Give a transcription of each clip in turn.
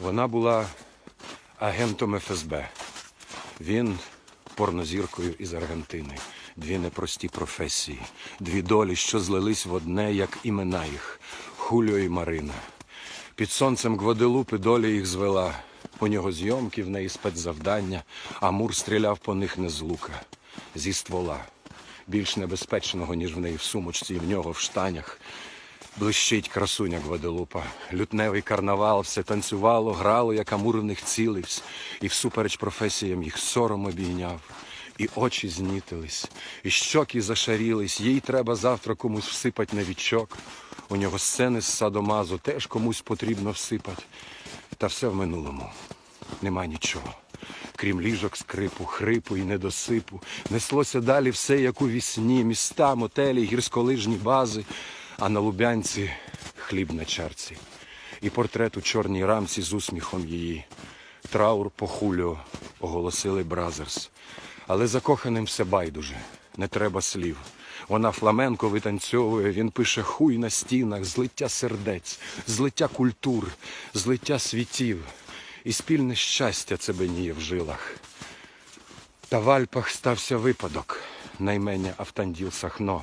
Вона була агентом ФСБ. Він порнозіркою із Аргентини. Дві непрості професії, дві долі, що злились в одне, як імена їх Хуліо і Марина. Під сонцем Гваделупи доля їх звела. У нього зйомки, в неї спецзавдання, а Мур стріляв по них не з лука, зі ствола. Більш небезпечного, ніж в неї в сумочці, і в нього в штанях. Блищить красуня Гваделупа. Лютневий карнавал, все танцювало, грало, як Амур в них цілився, і всупереч професіям їх сором обійняв. І очі знітились, і щоки зашарілись, їй треба завтра комусь всипать на вічок. У нього сцени з садомазу теж комусь потрібно всипать. Та все в минулому. Нема нічого. Крім ліжок, скрипу, хрипу і недосипу, неслося далі все, як у вісні, міста, мотелі, гірськолижні бази, а на Лубянці хліб на чарці. І портрет у чорній рамці з усміхом її. Траур по хуліо оголосили Бразерс. Але закоханим все байдуже, не треба слів. Вона фламенко витанцьовує, він пише хуй на стінах, злиття сердець, злиття культур, злиття світів. І спільне щастя цебеніє в жилах. Та в Альпах стався випадок, наймення Автанділ Сахно,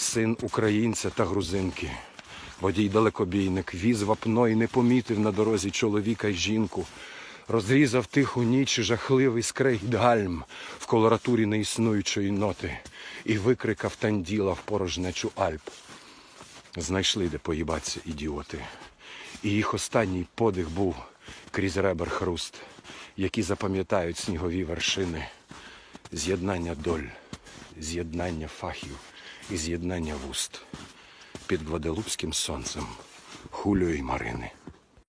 син українця та грузинки. Водій далекобійник віз вапно і не помітив на дорозі чоловіка й жінку. Розрізав тиху ніч жахливий скрейт гальм в колоратурі неіснуючої ноти і викрикав танділа в порожнечу Альп. Знайшли, де поїбаться ідіоти. І їх останній подих був крізь ребер хруст, які запам'ятають снігові вершини, з'єднання доль, з'єднання фахів і з'єднання вуст під Гваделупським сонцем Хуліо і Марини.